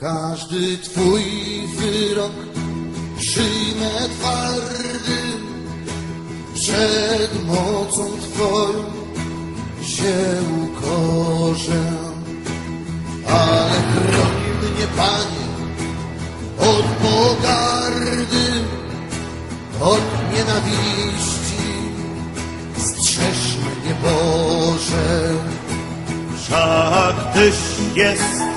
Każdy twój wyrok przyjmę twardy, przed mocą twoją się ukorzę. Ale chroń mnie, Panie, od pogardy, od nienawiści, strzeż mnie, Boże. Wszak jest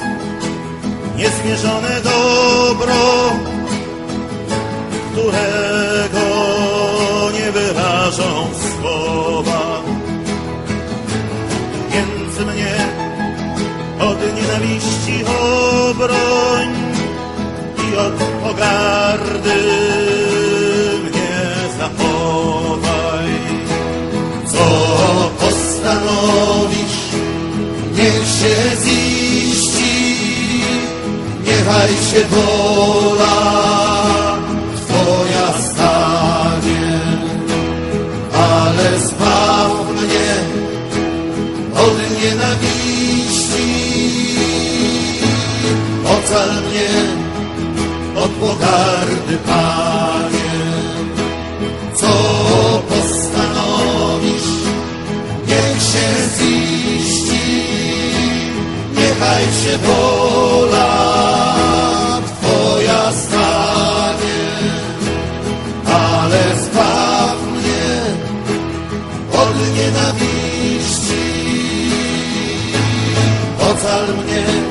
niezmierzone dobro, którego nie wyrażą słowa. Więc mnie od nienawiści obroń i od pogardy niechaj się wola Twoja stanie, ale zbaw mnie od nienawiści, ocal mnie od pogardy, Panie. Co postanowisz, niech się ziści, niechaj się wola od nienawiści, ocal mnie